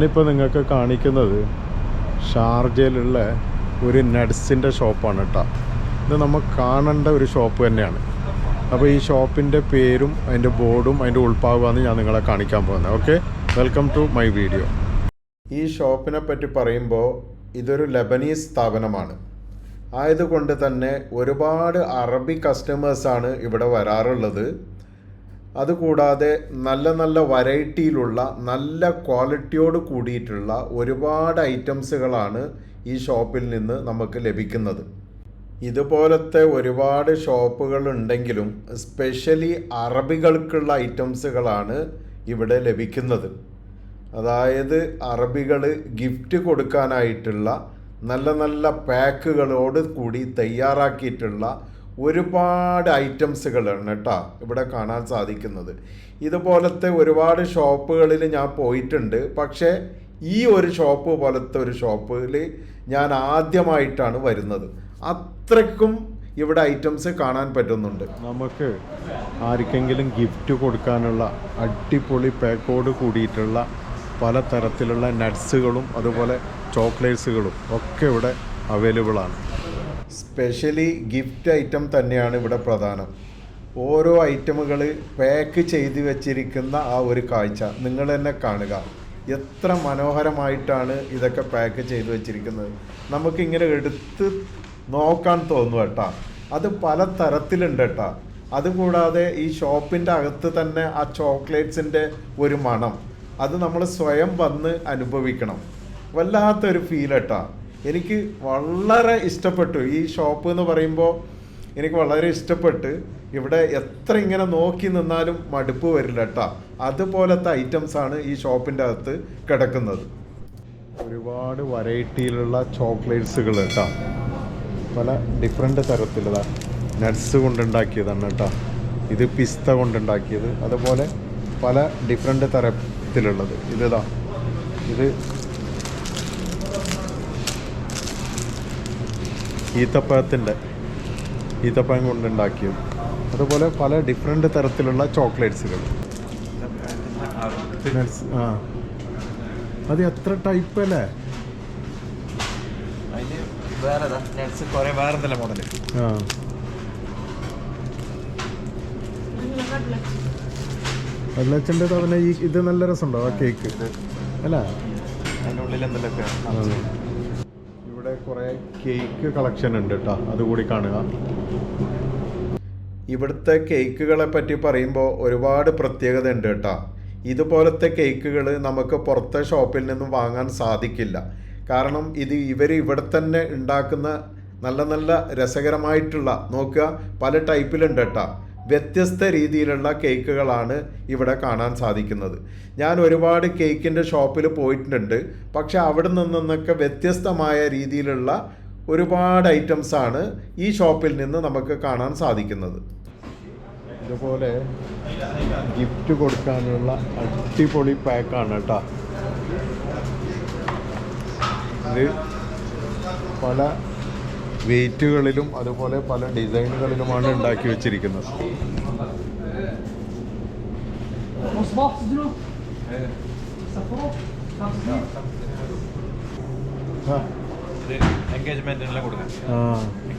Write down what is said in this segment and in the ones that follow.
ഞാനിപ്പോൾ നിങ്ങൾക്ക് കാണിക്കുന്നത് ഷാർജയിലുള്ള ഒരു നട്സിന്റെ ഷോപ്പാണ് കേട്ടോ ഇത് നമ്മൾ കാണേണ്ട ഒരു ഷോപ്പ് തന്നെയാണ്. അപ്പോൾ ഈ ഷോപ്പിന്റെ പേരും അതിന്റെ ബോർഡും അതിന്റെ ഉൾഭാഗമാണ് ഞാൻ നിങ്ങളെ കാണിക്കാൻ പോകുന്നത്. Okay? Welcome to my video ഈ ഷോപ്പിനെ പറ്റി പറയുമ്പോൾ ഇതൊരു ലബനീസ് സ്ഥാപനമാണ്. ആയതുകൊണ്ട് തന്നെ ഒരുപാട് അറബി കസ്റ്റമേഴ്സാണ് ഇവിടെ വരാറുള്ളത്. അതുകൂടാതെ നല്ല നല്ല വെറൈറ്റിയിലുള്ള നല്ല ക്വാളിറ്റിയോട് കൂടിയിട്ടുള്ള ഒരുപാട് ഐറ്റംസുകളാണ് ഈ ഷോപ്പിൽ നിന്ന് നമുക്ക് ലഭിക്കുന്നത്. ഇതുപോലത്തെ ഒരുപാട് ഷോപ്പുകൾ ഉണ്ടെങ്കിലും സ്പെഷ്യലി അറബികൾക്കുള്ള ഐറ്റംസുകളാണ് ഇവിടെ ലഭിക്കുന്നത്. അതായത് അറബികൾ ഗിഫ്റ്റ് കൊടുക്കാനായിട്ടുള്ള നല്ല നല്ല പാക്കുകളോട് കൂടി തയ്യാറാക്കിയിട്ടുള്ള ഒരുപാട് ഐറ്റംസുകളാണ് കേട്ടോ ഇവിടെ കാണാൻ സാധിക്കുന്നത്. ഇതുപോലത്തെ ഒരുപാട് ഷോപ്പുകളിൽ ഞാൻ പോയിട്ടുണ്ട്. പക്ഷേ ഈ ഒരു ഷോപ്പ് പോലത്തെ ഒരു ഷോപ്പിൽ ഞാൻ ആദ്യമായിട്ടാണ് വരുന്നത്. അത്രയ്ക്കും ഇവിടെ ഐറ്റംസ് കാണാൻ പറ്റുന്നുണ്ട്. നമുക്ക് ആർക്കെങ്കിലും ഗിഫ്റ്റ് കൊടുക്കാനുള്ള അടിപൊളി പാക്കോട് കൂടിയിട്ടുള്ള പല തരത്തിലുള്ള നട്ട്സുകളും അതുപോലെ ചോക്ലേറ്റ്സുകളും ഒക്കെ ഇവിടെ അവൈലബിൾ ആണ് സ്പെഷ്യലി ഗിഫ്റ്റ് ഐറ്റം തന്നെയാണ് ഇവിടെ പ്രധാനം. ഓരോ ഐറ്റമുകൾ പാക്ക് ചെയ്ത് വെച്ചിരിക്കുന്ന ആ ഒരു കാഴ്ച നിങ്ങൾ തന്നെ കാണുക. എത്ര മനോഹരമായിട്ടാണ് ഇതൊക്കെ പാക്ക് ചെയ്ത് വെച്ചിരിക്കുന്നത്. നമുക്കിങ്ങനെ എടുത്ത് നോക്കാൻ തോന്നും കേട്ടാ. അത് പല തരത്തിലുണ്ട് കേട്ടാ. അതുകൂടാതെ ഈ ഷോപ്പിന്റെ അകത്ത് തന്നെ ആ ചോക്ലേറ്റ്സിന്റെ ഒരു മണം. അത് നമ്മൾ സ്വയം വന്ന് അനുഭവിക്കണം. വല്ലാത്തൊരു ഫീൽ കേട്ടാ. എനിക്ക് വളരെ ഇഷ്ടപ്പെട്ടു. ഈ ഷോപ്പ് എന്ന് പറയുമ്പോൾ എനിക്ക് വളരെ ഇഷ്ടപ്പെട്ട് ഇവിടെ എത്ര ഇങ്ങനെ നോക്കി നിന്നാലും മടുപ്പ് വരില്ല കേട്ടോ അതുപോലത്തെ ഐറ്റംസ് ആണ് ഈ ഷോപ്പിന്റെ അകത്ത് കിടക്കുന്നത്. ഒരുപാട് വെറൈറ്റിയിലുള്ള ചോക്ലേറ്റ്സുകൾ കേട്ടോ പല ഡിഫറെന്റ് തരത്തിലുള്ള നട്ട്സ് കൊണ്ടുണ്ടാക്കിയതാണ് കേട്ടോ ഇത് പിസ്ത കൊണ്ടുണ്ടാക്കിയത്. അതുപോലെ പല ഡിഫറെന്റ് തരത്തിലുള്ളത്. ഇതാ ഇത് ഈത്തപ്പഴത്തിന്റെ ഈത്തപ്പഴം കൊണ്ടുണ്ടാക്കിയത് അതുപോലെ പല ഡിഫറെന്റ് തരത്തിലുള്ള ചോക്ലേറ്റ്സുകൾ ആ. അത് എത്ര ടൈപ്പ് അല്ലേ? വേറെ എന്തെല്ലാം ആ. വെള്ളച്ചന്റെ അവനെ ഈ ഇത് നല്ല രസമുണ്ടോ ആ കേക്ക് അല്ലേ? അതിന്റെ ഉള്ളിൽ എന്തെല്ലൊക്കെ ഇവിടെ കുറേ കേക്ക് കളക്ഷൻ ഉണ്ട് കേട്ടോ അതുകൂടി കാണുക. ഇവിടുത്തെ കേക്കുകളെ പറ്റി പറയുമ്പോൾ ഒരുപാട് പ്രത്യേകത ഉണ്ട് കേട്ടോ ഇതുപോലത്തെ കേക്കുകൾ നമുക്ക് പുറത്തെ ഷോപ്പിൽ നിന്നും വാങ്ങാൻ സാധിക്കില്ല. കാരണം ഇത് ഇവർ ഇവിടെ തന്നെ ഉണ്ടാക്കുന്ന നല്ല നല്ല രസകരമായിട്ടുള്ള നോക്കുക പല ടൈപ്പിലുണ്ട് കേട്ടോ വ്യത്യസ്ത രീതിയിലുള്ള കേക്കുകളാണ് ഇവിടെ കാണാൻ സാധിക്കുന്നത്. ഞാൻ ഒരുപാട് കേക്കിന്റെ ഷോപ്പിൽ പോയിട്ടുണ്ട്. പക്ഷേ അവിടെ നിന്നൊക്കെ വ്യത്യസ്തമായ രീതിയിലുള്ള ഒരുപാട് ഐറ്റംസാണ് ഈ ഷോപ്പിൽ നിന്ന് നമുക്ക് കാണാൻ സാധിക്കുന്നത്. ഇതുപോലെ ഗിഫ്റ്റ് കൊടുക്കാനുള്ള അടിപൊളി പാക്കാണ് കേട്ടോ. ഇത് പല വെയിറ്റുകളിലും അതുപോലെ പല ഡിസൈനുകളിലുമാണ് ഉണ്ടാക്കി വെച്ചിരിക്കുന്നത്.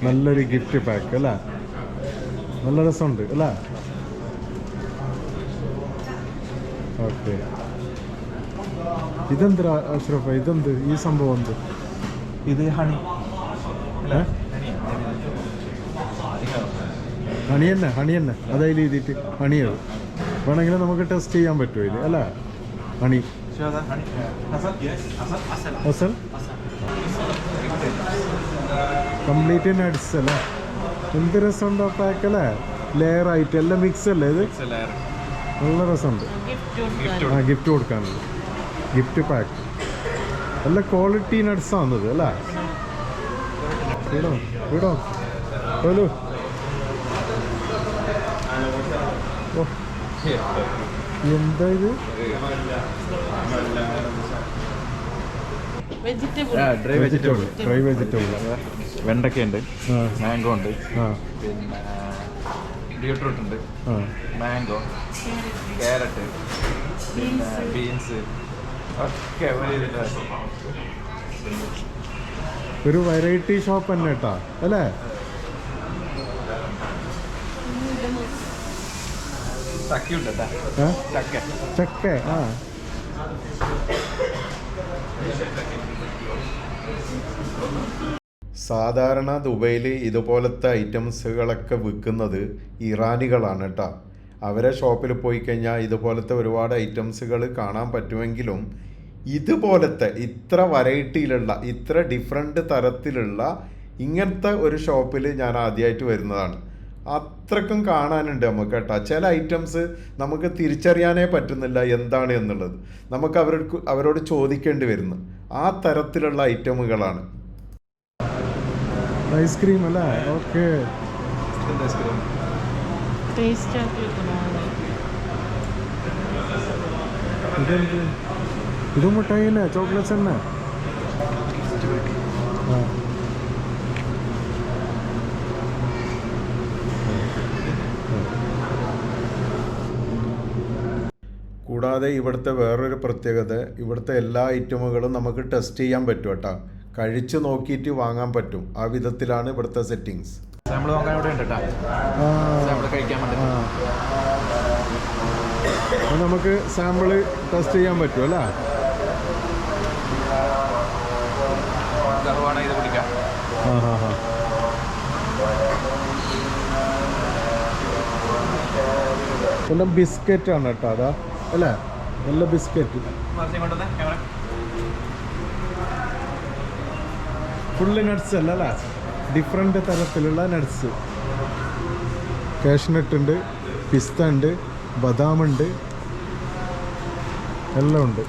നല്ലൊരു ഗിഫ്റ്റ് പാക്ക് അല്ലേ? നല്ല രസമുണ്ട് അല്ലേ? ഓക്കെ. ഇതെന്ത് അഷ്റഫ? ഇതെന്ത്? ഈ സംഭവം എന്ത്? ഇത് ഹണി ഹണി തന്നെ ഹണി തന്നെ അതതിൽ എഴുതിയിട്ട്. ഹണിയത്. വേണമെങ്കിൽ നമുക്ക് ടെസ്റ്റ് ചെയ്യാൻ പറ്റുമോ ഇത്? അല്ല? ഹണി. ഹണി അസൽ കംപ്ലീറ്റ് നട്സ് അല്ലേ? എന്ത് രസമുണ്ടോ പാക്ക് അല്ലേ? ലെയർ ആയിട്ട്. എല്ലാം മിക്സ് അല്ലേ ഇത്? നല്ല രസമുണ്ട്. ആ ഗിഫ്റ്റ് കൊടുക്കാനുള്ളത് ഗിഫ്റ്റ് പാക്ക് നല്ല ക്വാളിറ്റി നട്സ് ആണത് അല്ലേ? വിടോ വിടോ ഹലോ എന്താ ഇത്? Vegetable dry vegetable dry vegetable വെണ്ടയ്ക്ക ഉണ്ട് മാംഗോ ഉണ്ട്. പിന്നെ ബീട്രൂട്ട് ഉണ്ട്. മാംഗോ ക്യാരറ്റ് പിന്നെ ബീൻസ് ഒക്കെ ഒരു ഇതില്ല ഒരു വെറൈറ്റി ഷോപ്പ് തന്നെ കേട്ടാ അല്ലേ? ചക്ക. ആ. സാധാരണ ദുബൈയിൽ ഇതുപോലത്തെ ഐറ്റംസുകളൊക്കെ വിൽക്കുന്നത് ഇറാനികളാണ് കേട്ടോ അവരെ ഷോപ്പിൽ പോയി കഴിഞ്ഞാൽ ഇതുപോലത്തെ ഒരുപാട് ഐറ്റംസുകൾ കാണാൻ പറ്റുമെങ്കിലും ഇതുപോലത്തെ ഇത്ര വെറൈറ്റിയിലുള്ള ഇത്ര ഡിഫറെന്റ് തരത്തിലുള്ള ഇങ്ങനത്തെ ഒരു ഷോപ്പിൽ ഞാൻ ആദ്യമായിട്ട് വരുന്നതാണ്. അത്രക്കും കാണാനുണ്ട് നമുക്ക് കേട്ടോ. ചില ഐറ്റംസ് നമുക്ക് തിരിച്ചറിയാനേ പറ്റുന്നില്ല എന്താണ് എന്നുള്ളത്. നമുക്ക് അവർക്ക് അവരോട് ചോദിക്കേണ്ടി വരുന്നു. ആ തരത്തിലുള്ള ഐറ്റമുകളാണ് ഐസ്ക്രീം അല്ലേ? ഓക്കെ ടേസ്റ്റ് ഇത് മിഠായി തന്നെ ചോക്ലേറ്റ്സ് തന്നെ. കൂടാതെ ഇവിടുത്തെ വേറൊരു പ്രത്യേകത ഇവിടുത്തെ എല്ലാ ഐറ്റമുകളും നമുക്ക് ടെസ്റ്റ് ചെയ്യാൻ പറ്റും കേട്ടോ. കഴിച്ച് നോക്കിയിട്ട് വാങ്ങാൻ പറ്റും. ആ വിധത്തിലാണ് ഇവിടുത്തെ സെറ്റിങ്സ് നോക്കാൻ ഇവിടെ ഉണ്ട് കേട്ടാ. കഴിക്കാൻ നമുക്ക് സാമ്പിൾ ടെസ്റ്റ് ചെയ്യാൻ പറ്റും അല്ലേ വേണമെങ്കിൽ ഇത് കുടിക്കാം ഹാ ബിസ്ക്കറ്റ് ആണ് കേട്ടോ അതാ. അല്ലേ? നല്ല ബിസ്ക്കറ്റ്. ഫുള്ള് നട്ട്സ് അല്ല അല്ലേ? ഡിഫറെന്റ് തരത്തിലുള്ള നട്ട്സ് കാഷ്നട്ട് ഉണ്ട് പിസ്ത ഉണ്ട് ബദാം ഉണ്ട്. എല്ലാം ഉണ്ട്.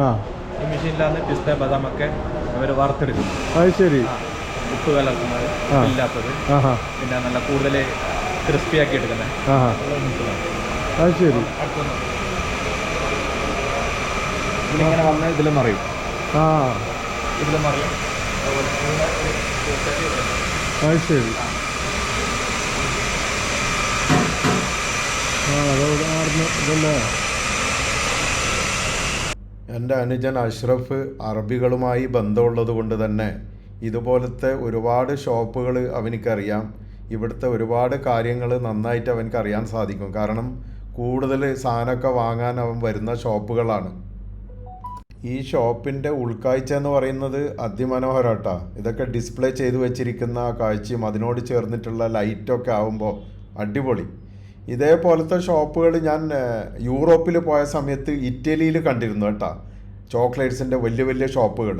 ആ. ഈ എന്ന് പിസ്ത ബദാമൊക്കെ അവർ വറുത്തെടുക്കും അത് ശരി. ഉപ്പ് കലർത്തുന്നത് ഇല്ലാത്തത്. പിന്നെ നല്ല കൂടുതൽ ക്രിസ്പി ആക്കി എടുക്കുന്നത് അത് ശരി. ഇങ്ങനെ വന്ന് ഇതിലും അറിയും ആ. ഇതിൽ അറിയും അത് ശരി. ആ. അതോടെ ആർന്ന് ഇതല്ലേ? എന്റെ അനുജൻ അഷ്റഫ് അറബികളുമായി ബന്ധമുള്ളത് കൊണ്ട് തന്നെ ഇതുപോലത്തെ ഒരുപാട് ഷോപ്പുകൾ അവനിക്കറിയാം. ഇവിടുത്തെ ഒരുപാട് കാര്യങ്ങൾ നന്നായിട്ട് അവനക്ക് അറിയാൻ സാധിക്കും. കാരണം കൂടുതൽ സാധനമൊക്കെ വാങ്ങാൻ അവൻ വരുന്ന ഷോപ്പുകളാണ്. ഈ ഷോപ്പിന്റെ ഉൾക്കാഴ്ച എന്ന് പറയുന്നത് അതിമനോഹരാട്ടാ. ഇതൊക്കെ ഡിസ്പ്ലേ ചെയ്തു വെച്ചിരിക്കുന്ന കാഴ്ചയും അതിനോട് ചേർന്നിട്ടുള്ള ലൈറ്റൊക്കെ ആവുമ്പോൾ അടിപൊളി. ഇതേപോലത്തെ ഷോപ്പുകൾ ഞാൻ യൂറോപ്പിൽ പോയ സമയത്ത് ഇറ്റലിയിൽ കണ്ടിരുന്നു കേട്ടാ. ചോക്ലേറ്റ്സിന്റെ വലിയ വലിയ ഷോപ്പുകൾ.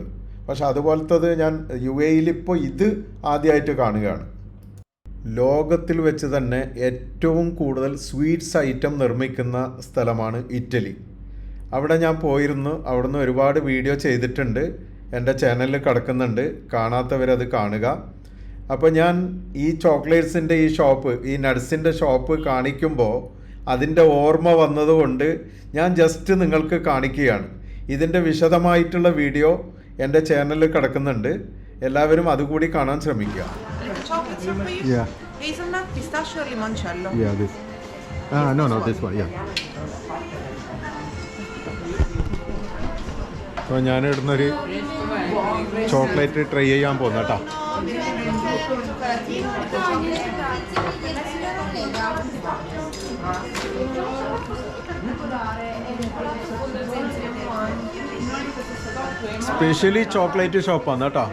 പക്ഷെ അതുപോലത്തത് ഞാൻ യു എയിൽ ഇപ്പോൾ ഇത് ആദ്യമായിട്ട് കാണുകയാണ്. ലോകത്തിൽ വെച്ച് തന്നെ ഏറ്റവും കൂടുതൽ സ്വീറ്റ്സ് ഐറ്റം നിർമ്മിക്കുന്ന സ്ഥലമാണ് ഇറ്റലി. അവിടെ ഞാൻ പോയിരുന്നു. അവിടുന്ന് ഒരുപാട് വീഡിയോ ചെയ്തിട്ടുണ്ട്. എന്റെ ചാനലിൽ കിടക്കുന്നുണ്ട്. കാണാത്തവരത് കാണുക. അപ്പോൾ ഞാൻ ഈ ചോക്ലേറ്റ്സിന്റെ ഈ ഷോപ്പ് ഈ നട്സിന്റെ ഷോപ്പ് കാണിക്കുമ്പോൾ അതിന്റെ ഓർമ്മ വന്നതുകൊണ്ട് ഞാൻ ജസ്റ്റ് നിങ്ങൾക്ക് കാണിക്കുകയാണ്. ഇതിന്റെ വിശദമായിട്ടുള്ള വീഡിയോ എന്റെ ചാനലിൽ കിടക്കുന്നുണ്ട്. എല്ലാവരും അതുകൂടി കാണാൻ ശ്രമിക്കുക. അപ്പോൾ ഞാൻ ഇടുന്നൊരു ചോക്ലേറ്റ് ട്രൈ ചെയ്യാൻ പോകുന്ന കേട്ടോ. സ്പെഷ്യലി ചോക്ലേറ്റ് ഷോപ്പാണ് കേട്ടോ.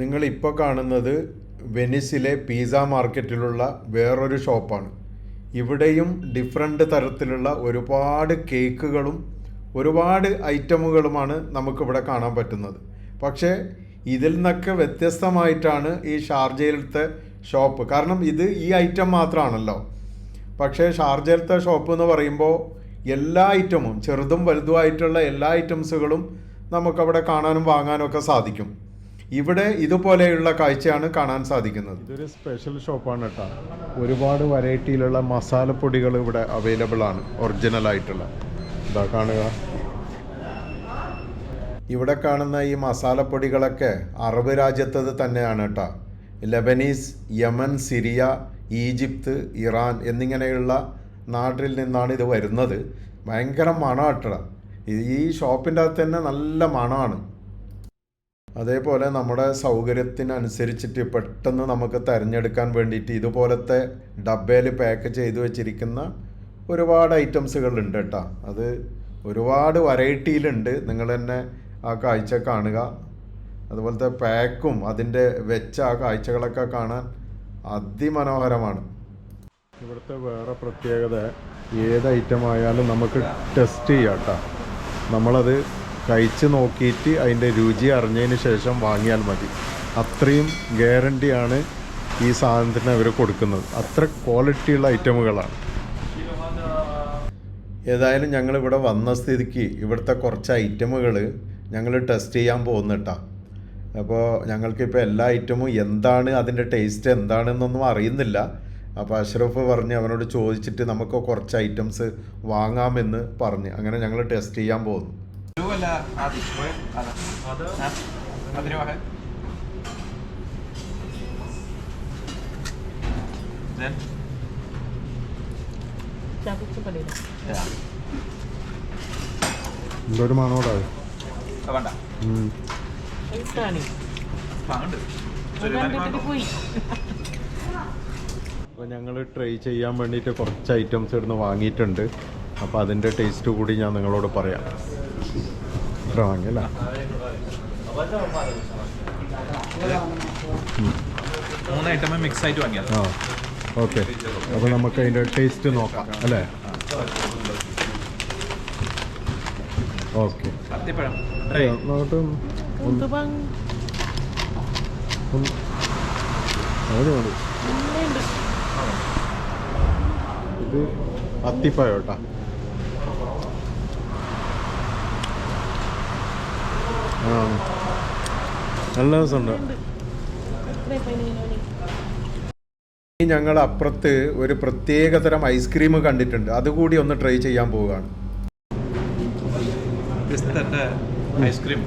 നിങ്ങൾ ഇപ്പോൾ കാണുന്നത് വെനിസിലെ പിസ മാർക്കറ്റിലുള്ള വേറൊരു ഷോപ്പാണ് ഇവിടെയും ഡിഫറെന്റ് തരത്തിലുള്ള ഒരുപാട് കേക്കുകളും ഒരുപാട് ഐറ്റമുകളുമാണ് നമുക്കിവിടെ കാണാൻ പറ്റുന്നത്. പക്ഷേ ഇതിൽ നിന്നൊക്കെ വ്യത്യസ്തമായിട്ടാണ് ഈ ഷാർജയിലത്തെ ഷോപ്പ്. കാരണം ഇത് ഈ ഐറ്റം മാത്രമാണല്ലോ പക്ഷേ ഷാർജയിലത്തെ ഷോപ്പ് എന്ന് പറയുമ്പോൾ എല്ലാ ഐറ്റമും ചെറുതും വലുതുമായിട്ടുള്ള എല്ലാ ഐറ്റംസുകളും നമുക്കവിടെ കാണാനും വാങ്ങാനും ഒക്കെ സാധിക്കും. ഇവിടെ ഇതുപോലെയുള്ള കാഴ്ചയാണ് കാണാൻ സാധിക്കുന്നത്. ഇതൊരു സ്പെഷ്യൽ ഷോപ്പാണ് കേട്ടോ. ഒരുപാട് വെറൈറ്റിയിലുള്ള മസാലപ്പൊടികൾ ഇവിടെ അവൈലബിൾ ആണ്. ഒറിജിനൽ ആയിട്ടുള്ള. ഇതാ കാണുക. ഇവിടെ കാണുന്ന ഈ മസാലപ്പൊടികളൊക്കെ അറബ് രാജ്യത്തത് തന്നെയാണ് കേട്ടോ Lebanese Yemen Syria Egypt Iran എന്നിങ്ങനെയുള്ള നാട്ടിൽ നിന്നാണ് ഇത് വരുന്നത്. ഭയങ്കര മണമാട്ട ഈ ഷോപ്പിന്റെ അകത്ത് തന്നെ നല്ല മണമാണ്. അതേപോലെ നമ്മുടെ സൗകര്യത്തിനനുസരിച്ചിട്ട് പെട്ടെന്ന് നമുക്ക് തിരഞ്ഞെടുക്കാൻ വേണ്ടിയിട്ട് ഇതുപോലത്തെ ഡബ്ബയിൽ പാക്ക് ചെയ്തു വെച്ചിരിക്കുന്ന ഒരുപാട് ഐറ്റംസുകളുണ്ട് കേട്ടോ അത് ഒരുപാട് വെറൈറ്റിയിലുണ്ട്. നിങ്ങൾ തന്നെ ആ കാഴ്ച കാണുക. അതുപോലത്തെ പാക്കും അതിന്റെ വെച്ച ആ കാഴ്ചകളൊക്കെ കാണാൻ അതിമനോഹരമാണ്. ഇവിടുത്തെ വേറെ പ്രത്യേകത ഏത് ഐറ്റം ആയാലും നമുക്ക് ടെസ്റ്റ് ചെയ്യാം കേട്ടോ. നമ്മളത് കഴിച്ച് നോക്കിയിട്ട് അതിന്റെ രുചി അറിഞ്ഞതിന് ശേഷം വാങ്ങിയാൽ മതി. അത്രയും ഗ്യാരണ്ടിയാണ് ഈ സാധനത്തിന് അവർ കൊടുക്കുന്നത്. അത്ര ക്വാളിറ്റിയുള്ള ഐറ്റമുകളാണ്. ഏതായാലും ഞങ്ങൾ ഇവിടെ വന്ന സ്ഥിതിക്ക് ഇവിടുത്തെ കുറച്ച് ഐറ്റമുകൾ ഞങ്ങൾ ടെസ്റ്റ് ചെയ്യാൻ പോകുന്നിട്ടാ. അപ്പോൾ ഞങ്ങൾക്കിപ്പോൾ എല്ലാ ഐറ്റമും എന്താണ് അതിന്റെ ടേസ്റ്റ് എന്താണെന്നൊന്നും അറിയുന്നില്ല. അപ്പോൾ അഷ്റഫ് പറഞ്ഞ് അവനോട് ചോദിച്ചിട്ട് നമുക്ക് കുറച്ച് ഐറ്റംസ് വാങ്ങാമെന്ന് പറഞ്ഞ്. അങ്ങനെ ഞങ്ങൾ ടെസ്റ്റ് ചെയ്യാൻ പോകുന്നു. എന്തൊരു മണോടായി വേണ്ട. അപ്പോൾ ഞങ്ങൾ ട്രൈ ചെയ്യാൻ വേണ്ടിയിട്ട് കുറച്ച് ഐറ്റംസ് ഇവിടുന്ന് വാങ്ങിയിട്ടുണ്ട്. അപ്പോൾ അതിന്റെ ടേസ്റ്റ് കൂടി ഞാൻ നിങ്ങളോട് പറയാം. ഇത്ര വാങ്ങിയല്ലേ? മൂന്ന് ഐറ്റം മിക്സ് ആയിട്ട് വാങ്ങിയത്. ആ ഓക്കെ അപ്പോൾ നമുക്ക് അതിന്റെ ടേസ്റ്റ് നോക്കാം അല്ലേ ഓക്കെ അത്തിപ്പഴം ഡ്രൈ നോട്ട് Untuk bang, മതി മതി ini ഉണ്ട്. ഇത് അത്തിപ്പഴോട്ടാ ആ. നല്ല രസമുണ്ട്. ഞങ്ങൾ അപ്പുറത്ത് ഒരു പ്രത്യേകതരം ഐസ്ക്രീം കണ്ടിട്ടുണ്ട്. അതുകൂടി ഒന്ന് ട്രൈ ചെയ്യാൻ പോവുകയാണ്. പിസ്തന്റെ ഐസ്ക്രീം.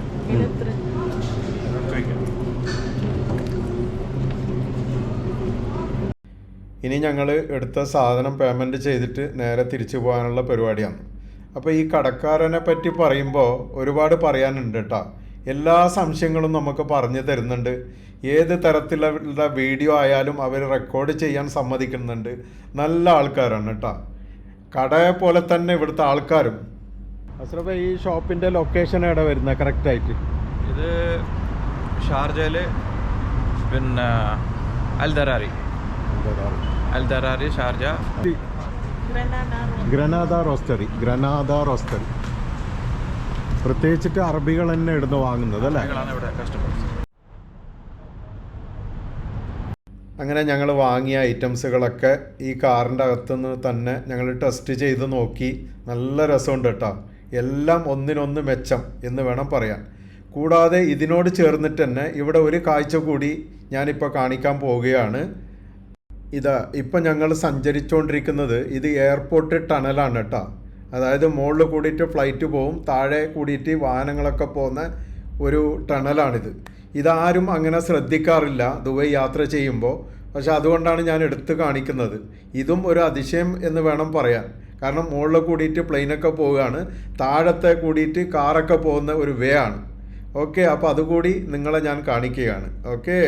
ഇനി ഞങ്ങൾ എടുത്ത സാധനം പേയ്മെന്റ് ചെയ്തിട്ട് നേരെ തിരിച്ചു പോകാനുള്ള പരിപാടിയാണ്. അപ്പോൾ ഈ കടക്കാരനെ പറ്റി പറയുമ്പോൾ ഒരുപാട് പറയാനുണ്ട് കേട്ടോ എല്ലാ സംശയങ്ങളും നമുക്ക് പറഞ്ഞു തരുന്നുണ്ട്. ഏത് തരത്തിലുള്ള വീഡിയോ ആയാലും അവർ റെക്കോർഡ് ചെയ്യാൻ സമ്മതിക്കുന്നുണ്ട്. നല്ല ആൾക്കാരാണ് കേട്ടോ കടയെ പോലെ തന്നെ ഇവിടുത്തെ ആൾക്കാരും അസ്രഫ ഈ ഷോപ്പിന്റെ ലൊക്കേഷൻ എവിടെ വരുന്നത് കറക്റ്റായിട്ട് ഇത് ഷാർജയിൽ പിന്നെ Al Darari Al Sharjah. Granada roastery Granada roastery. പ്രത്യേകിച്ചിട്ട് അറബികൾ തന്നെ ഇടുന്ന് വാങ്ങുന്നത് അല്ലേ? അങ്ങനെ ഞങ്ങൾ വാങ്ങിയ ഐറ്റംസുകളൊക്കെ ഈ കാറിന്റെ അകത്തുനിന്ന് തന്നെ ഞങ്ങൾ ടെസ്റ്റ് ചെയ്ത് നോക്കി. നല്ല രസമുണ്ട് കേട്ടോ. എല്ലാം ഒന്നിനൊന്ന് മെച്ചം എന്ന് വേണം പറയാൻ. കൂടാതെ ഇതിനോട് ചേർന്നിട്ട് തന്നെ ഇവിടെ ഒരു കാഴ്ച കൂടി ഞാനിപ്പോൾ കാണിക്കാൻ പോവുകയാണ്. ഇതാ ഇപ്പം ഞങ്ങൾ സഞ്ചരിച്ചുകൊണ്ടിരിക്കുന്നത് ഇത് എയർപോർട്ട് ടണലാണ് കേട്ടോ. അതായത് മുകളിൽ കൂടിയിട്ട് ഫ്ലൈറ്റ് പോവും താഴെ കൂടിയിട്ട് വാഹനങ്ങളൊക്കെ പോകുന്ന ഒരു ടണലാണിത്. ഇതാരും അങ്ങനെ ശ്രദ്ധിക്കാറില്ല ദുബൈ യാത്ര ചെയ്യുമ്പോൾ പക്ഷെ അതുകൊണ്ടാണ് ഞാൻ എടുത്തു കാണിക്കുന്നത്. ഇതും ഒരു അതിശയം എന്ന് വേണം പറയാൻ. കാരണം മുകളിൽ കൂടിയിട്ട് പ്ലെയിനൊക്കെ പോവുകയാണ് താഴത്തെ കൂടിയിട്ട് കാറൊക്കെ പോകുന്ന ഒരു വേ ആണ്. ഓക്കെ അപ്പോൾ അതുകൂടി നിങ്ങളെ ഞാൻ കാണിക്കുകയാണ്. ഓക്കേ